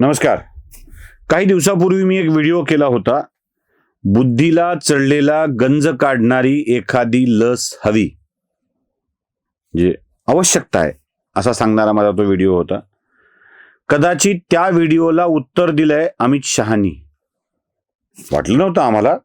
नमस्कार. काही दिवसापूर्वी मी एक व्हिडिओ केला होता. बुद्धीला चढलेला गंज काढणारी एखादी लस हवी. जे आवश्यकता आहे असा सांगणारा माझा तो व्हिडिओ होता. कदाचित त्या व्हिडिओला उत्तर दिलंय अमित शहानी. वाटलं नव्हतं आम्हाला.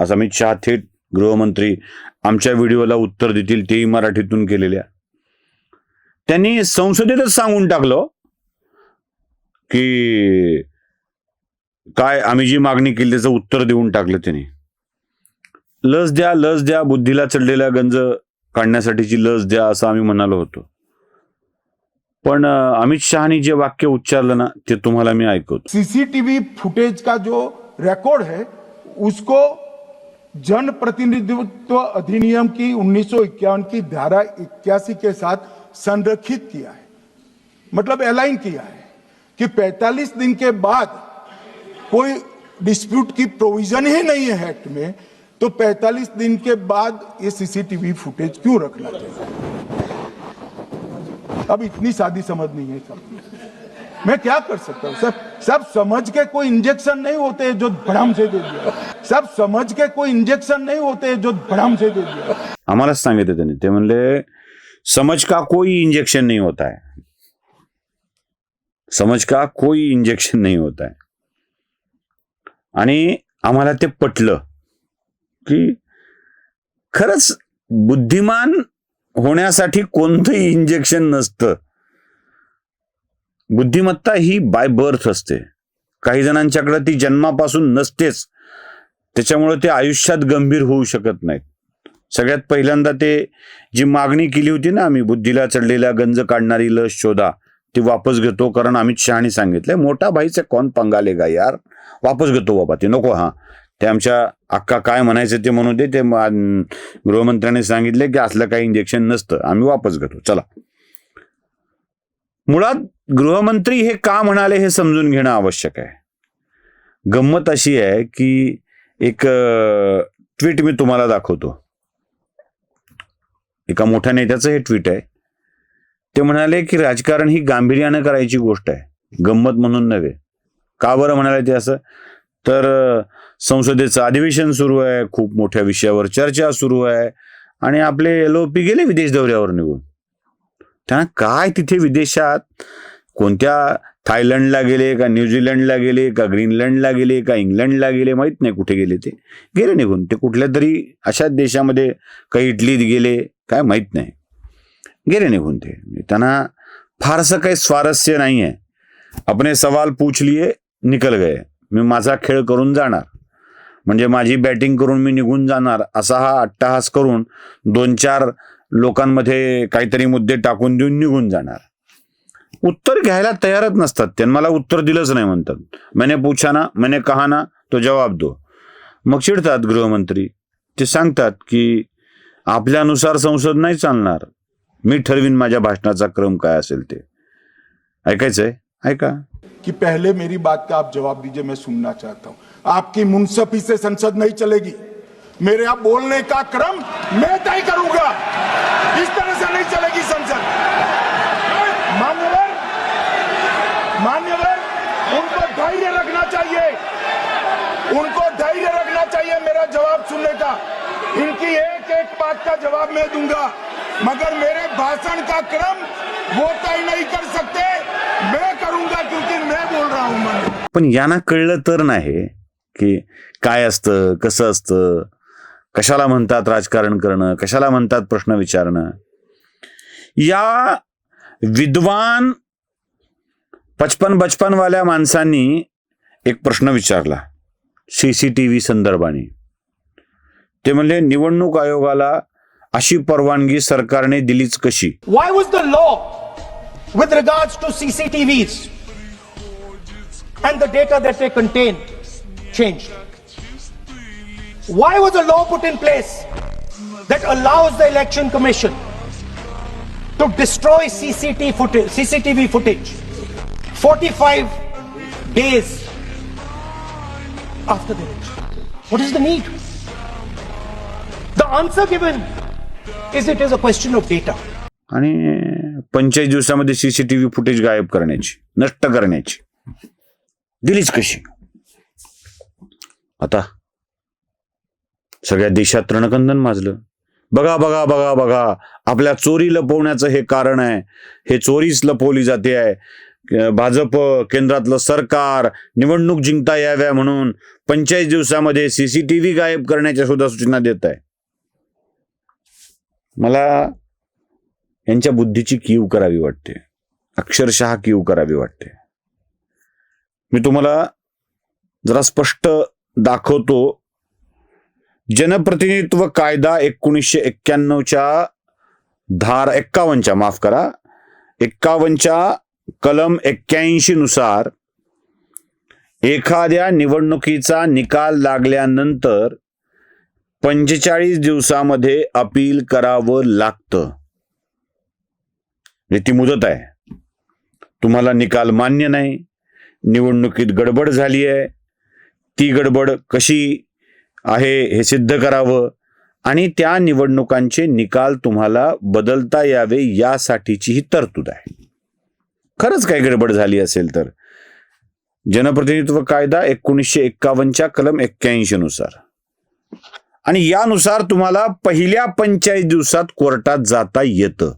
असं अमित शहा थेट गृहमंत्री आमच्या व्हिडिओला उत्तर देतील तेही मराठीतून केलेल्या. त्यांनी संसदेतच सांगून टाकलं. की काय आम्ही जी मागणी केली त्याचं उत्तर देऊन टाकलं त्याने. लस द्या लस द्या बुद्धीला चढलेला गंज काढण्यासाठीची लस द्या असं आम्ही म्हणालो होतो. पण अमित शहानी जे वाक्य उच्चारलं ना ते तुम्हाला मी ऐकवतो. सीसीटीवी फुटेज का जो रेकॉर्ड है उसको जन प्रतिनिधित्व अधिनियम की उन्नीस की धारा इक्यासी के साथ संरक्षित किया है। मतलब अलाइन किया है। कि 45 दिन के बाद कोई डिस्प्यूट की प्रोविज़न ही नहीं है एक्ट में तो 45 दिन के बाद ये सीसीटीवी फुटेज क्यों रखना चाहिए? अब इतनी सादी समझ नहीं है सब। मैं क्या कर सकता हूँ? सब सब समझ के कोई इंजेक्शन नहीं होते जो भड़ाम से दे दिया। सब समझ के कोई इंजेक्शन नहीं होते जो भड़ाम से दे दिया। आम्हालाच सांगितलं समझ का कोई इंजेक्शन नहीं होता है। समझ का कोई इंजेक्शन नहीं होता है आणि आम्हाला ते पटलं की खरंच बुद्धिमान होण्यासाठी कोणतंही इंजेक्शन नसतं. बुद्धिमत्ता ही बाय बर्थ असते. काही जणांच्याकडे ती जन्मापासून नसतेच. त्याच्यामुळे ते आयुष्यात गंभीर होऊ शकत नाहीत. सगळ्यात पहिल्यांदा ते जी मागणी केली होती ना आम्ही बुद्धीला चढलेल्या गंज काढणारी लस शोधा ती वापस घेतो कारण अमित शहानी सांगितलंय मोठा भाईचे कोण पंगालेगा यार? वापस घेतो बाबा ती नको हा. ते आमच्या अक्का काय म्हणायचं ते म्हणू दे ते गृहमंत्र्यांनी सांगितले की असलं काही इंजेक्शन नसतं आम्ही वापस घेतो चला. मुळात गृहमंत्री हे का म्हणाले हे समजून घेणं आवश्यक आहे. गंमत अशी आहे की एक ट्विट मी तुम्हाला दाखवतो. एका मोठ्या नेत्याचं हे ट्विट आहे. ते म्हणाले की राजकारण ही गांभीर्यानं करायची गोष्ट आहे. गंमत म्हणून नव्हे. का बरं म्हणाले ते असं? तर संसदेचं अधिवेशन सुरू आहे. खूप मोठ्या विषयावर चर्चा सुरू आहे. आणि आपले एल पी गेले विदेश दौऱ्यावर निघून. त्यांना काय तिथे विदेशात? कोणत्या थायलंडला गेले का न्यूझीलंडला गेले का ग्रीनलंडला गेले का इंग्लंडला गेले माहीत नाही कुठे गेले ते. गेले निघून. ते कुठल्या तरी अशाच देशामध्ये काही इटलीत गेले काय माहीत नाही. गेले निघून ते त्यांना फारसं काही स्वारस्य नाही आहे अपने सवाल पूछ लिए निकल गए। मी माझा खेळ करून जाणार। म्हणजे माझी बॅटिंग करून मी निघून जाणार असा हा अट्टहास करून दोन चार लोकांमध्ये काहीतरी मुद्दे टाकून देऊन निघून जाणार। उत्तर घ्यायला तयारच नसतात. त्यांनी मला उत्तर दिलंच नाही म्हणतात. मैंने पूछा ना मैंने कहा ना तो जवाब दो। मग चिडतात गृहमंत्री. ते सांगतात की आपल्यानुसार संसद नाही चालणार. मी ठरवीन माझ्या भाषणाचा क्रम काय असेल ते. ऐका. कि पहले मेरी बात का आप जवाब दीजिए, मैं सुनना चाहता हूँ। आपकी मुनसफी से संसद नहीं चलेगी। मेरे आप बोलने का क्रम मैं तय करूँगा। इस तरह से नहीं चलेगी संसद। मान्यवर मान्यवर, उनको धैर्य रखना चाहिए। उनको धैर्य रखना चाहिए मेरा जवाब सुनने का। इनकी एक एक बात का जवाब मैं दूँगा। मगर मेरे भाषण का क्रम वो तय नहीं कर सकते। मैं करूंगा क्योंकि मैं बोल रहा हूं मन। पण यांना कळलं तर नाही की काय असतं कसं असतं कशाला म्हणतात राजकारण करणं कशाला म्हणतात प्रश्न विचारणं. या विद्वान पचपन बचपनवाल्या माणसांनी एक प्रश्न विचारला सी सी टी व्ही संदर्भाने. ते म्हणले निवडणूक आयोगाला अशी परवानगी सरकारने दिलीच कशी Why was the law with regards to CCTVs and the data that they contain changed? Why was a law put in place that allows the election commission to destroy CCTV footage, CCTV footage 45 days after the election? What is the need? The answer given is it is a question of data. आणि पंचेचाळीस दिवसामध्ये CCTV footage गायब करण्याची नष्ट करण्याची. दिलीच कशी? आता सगळ्या देशात रणकंदन माजलं. बघा बघा बघा बघा आपल्या चोरी लपवण्याचं हे कारण आहे. हे चोरीच लपवली जाते आहे. भाजप केंद्रातलं सरकार निवडणूक जिंकता याव्या म्हणून पंचेचाळीस दिवसामध्ये सीसीटीव्ही गायब करण्याच्या सुद्धा सूचना देत आहे. मला यांच्या बुद्धीची कीव करावी वाटते. अक्षरशः कीव करावी वाटते. मी तुम्हाला जरा स्पष्ट दाखवतो. जनप्रतिनिधित्व कायदा एकोणीसशे एक्क्याण्णवच्या धार एक्कावनच्या माफ करा एक्कावनच्या कलम एक्क्याऐंशी नुसार एखाद्या निवडणुकीचा निकाल लागल्यानंतर पंचेचाळीस दिवसामध्ये अपील करावं लागतं. म्हणजे ती मुदत आहे. तुम्हाला निकाल मान्य नाही. निवडणुकीत गडबड झाली आहे. ती गडबड कशी आहे हे सिद्ध करावं आणि त्या निवडणुकांचे निकाल तुम्हाला बदलता यावे यासाठीची ही तरतूद आहे. खरंच काही गडबड झाली असेल तर. जनप्रतिनिधित्व कायदा एकोणीसशे एक्कावनच्या कलम एक्क्याऐंशी नुसार आणि यानुसार तुम्हाला पहिल्या पंचेचाळीस दिवसात कोर्टात जाता येतं.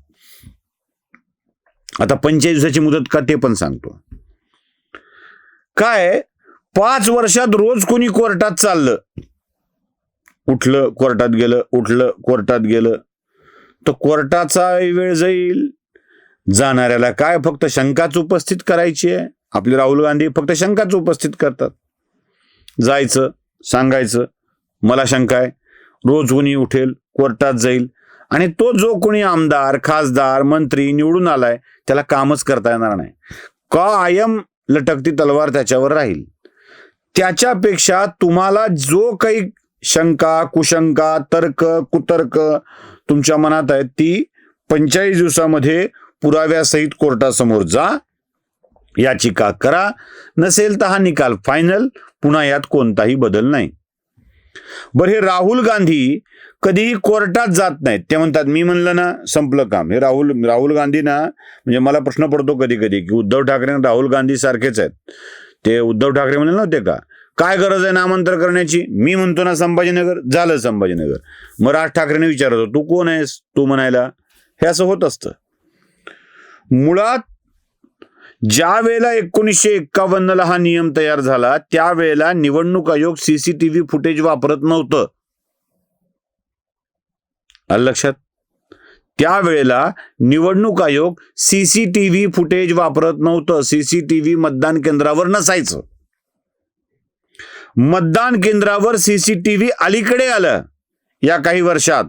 आता पंचेचाळीस दिवसाची मुदत का ते पण सांगतो. काय? पाच वर्षात रोज कोणी कोर्टात चाललं. उठलं कोर्टात गेलं उठलं कोर्टात गेलं. तर कोर्टाचा वेळ जाईल. जाणाऱ्याला काय फक्त शंकाच उपस्थित करायची आहे? आपले राहुल गांधी फक्त शंकाच उपस्थित करतात. जायचं सांगायचं मला शंका आहे. रोज कोणी उठेल कोर्टात जाईल. आणि तो जो कोणी आमदार खासदार मंत्री निवडून आलाय त्याला कामच करता येणार नाही. कायम लटकती तलवार त्याच्यावर राहील. त्याच्यापेक्षा तुम्हाला जो काही शंका कुशंका तर्क कुतर्क तुमच्या मनात आहेत ती पंचेचाळीस दिवसामध्ये पुराव्यासहित कोर्टासमोर जा. याचिका करा. नसेल तर हा निकाल फायनल पुन्हा यात कोणताही बदल नाही. बरं हे राहुल गांधी कधीही कोर्टात जात नाहीत. ते म्हणतात मी म्हणलं ना संपलं काम. हे राहुल राहुल गांधी ना म्हणजे मला प्रश्न पडतो कधी कधी की उद्धव ठाकरे राहुल गांधी सारखेच आहेत. ते उद्धव ठाकरे म्हणले नव्हते का? काय गरज आहे नामांतर करण्याची? मी म्हणतो ना संभाजीनगर. झालं संभाजीनगर. मग राज ठाकरेने विचारतो तू कोण आहेस? तू म्हणायला हे असं होत असतं. मुळात ज्या वेळेला एकोणीसशे एक्कावन्नला हा नियम तयार झाला त्यावेळेला निवडणूक आयोग सीसीटीव्ही फुटेज वापरत नव्हतं. आलं लक्षात? त्यावेळेला निवडणूक आयोग सीसीटीव्ही फुटेज वापरत नव्हतं. सीसीटीव्ही मतदान केंद्रावर नसायचं. मतदान केंद्रावर सीसीटीव्ही अलीकडे आलं. या काही वर्षात.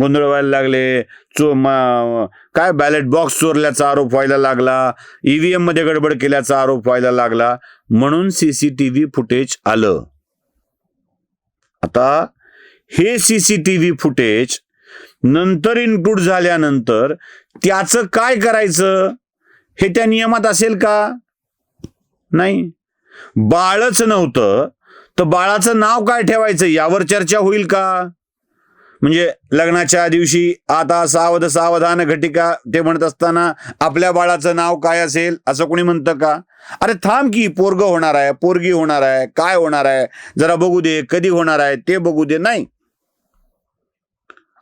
गोंधळ व्हायला लागले. चो काय बॅलेट बॉक्स चोरल्याचा आरोप व्हायला लागला. ईव्हीएममध्ये गडबड केल्याचा आरोप व्हायला लागला. म्हणून सीसीटीव्ही फुटेज आलं. आता हे सीसीटीव्ही फुटेज नंतर इन्क्लूड झाल्यानंतर त्याचं काय करायचं? हे त्या नियमात असेल का? नाही. बाळच नव्हतं. तर बाळाचं नाव काय ठेवायचं? यावर चर्चा होईल का? म्हणजे लग्नाच्या दिवशी आता सावध सावधान घटिका ते म्हणत असताना आपल्या बाळाचं नाव काय असेल असं कोणी म्हणतं का? अरे थांब की पोरग होणार आहे पोरगी होणार आहे काय होणार आहे? जरा बघू दे कधी होणार आहे ते बघू दे नाही.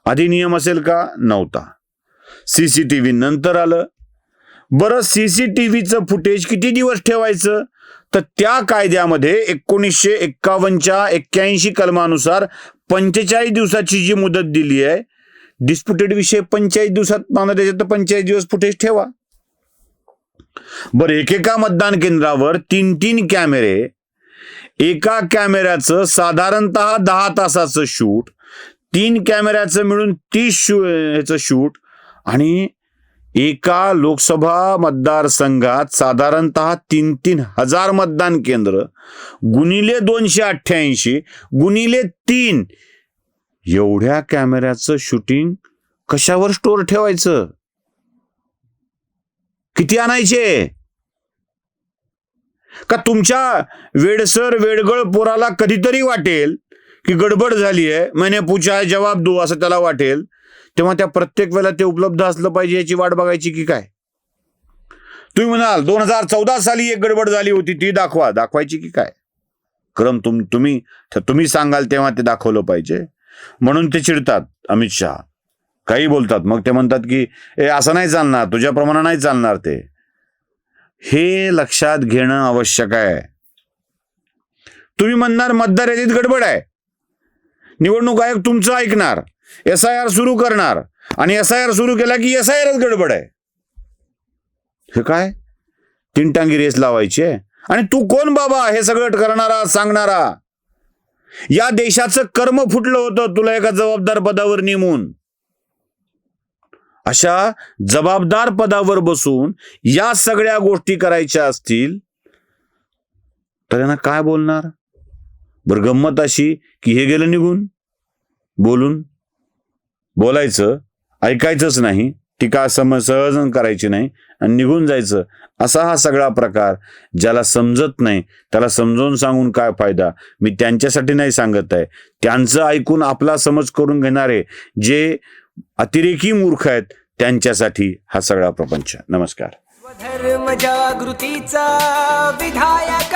आधी नियम असेल का? नव्हता. सीसीटीव्ही नंतर आलं. बरं सीसीटीव्हीचं फुटेज किती दिवस ठेवायचं? तर त्या कायद्यामध्ये एकोणीसशे एक्कावन्नच्या एक्क्याऐंशी कलमानुसार पंचेचाळीस दिवसाची जी मुदत दिली आहे डिस्प्युटेड विषय पंचेचाळीस दिवसात मानत त्याच्यात तर पंचेचाळीस दिवस फुटेज ठेवा. बरं एकेका मतदान केंद्रावर तीन तीन कॅमेरे एका कॅमेऱ्याचं साधारणतः दहा तासाचं शूट तीन कॅमेऱ्याचं मिळून तीस शू ह्याचं शूट आणि एका लोकसभा मतदारसंघात साधारणतः तीन तीन हजार मतदान केंद्र गुणिले दोनशे अठ्ठ्याऐंशी गुणिले तीन. एवढ्या कॅमेऱ्याचं शूटिंग कशावर स्टोर ठेवायचं? किती आणायचे? का तुमच्या वेडसर वेडगळ पोराला कधीतरी वाटेल की गडबड झाली आहे मैंने पूछा जवाब दो असं त्याला वाटेल? तेव्हा त्या प्रत्येक वेळेला ते उपलब्ध असलं पाहिजे याची वाट बघायची की काय? तुम्ही म्हणाल दोन हजार चौदा साली एक गडबड झाली होती ती दाखवा. दाखवायची की काय? क्रम तुम तुम्ही तुम्ही सांगाल तेव्हा ते दाखवलं पाहिजे. म्हणून ते चिडतात अमित शहा. काही बोलतात मग ते म्हणतात की ए असं नाही चालणार तुझ्याप्रमाणे नाही चालणार ते. हे लक्षात घेणं आवश्यक आहे. तुम्ही म्हणणार मतदार यादीत गडबड आहे. निवडणूक आयोग तुमचं ऐकणार. एस आय आर सुरू करणार. आणि एस आय आर सुरू केला की एस आय आरच गडबड आहे. हे काय? तिनटांगी रेस लावायची आहे. आणि तू कोण बाबा? हे सगळं करणारा सांगणारा. या देशाचं कर्म फुटलं होतं तुला एका जबाबदार पदावर नेमून. अशा जबाबदार पदावर बसून या सगळ्या गोष्टी करायच्या असतील तर यांना काय बोलणार? बरं गंमत अशी की हे गेलं निघून. बोलून. बोलायचं ऐकायचंच नाही टीका समज सहजन करायची नाही आणि निघून जायचं. असा हा सगळा प्रकार ज्याला समजत नाही त्याला समजावून सांगून काय फायदा? मी त्यांच्यासाठी नाही सांगत आहे. त्यांचं ऐकून आपला समज करून घेणारे जे अतिरेकी मूर्ख आहेत त्यांच्यासाठी हा सगळा प्रपंच. नमस्कार. धर्म जागृतीचा विधायक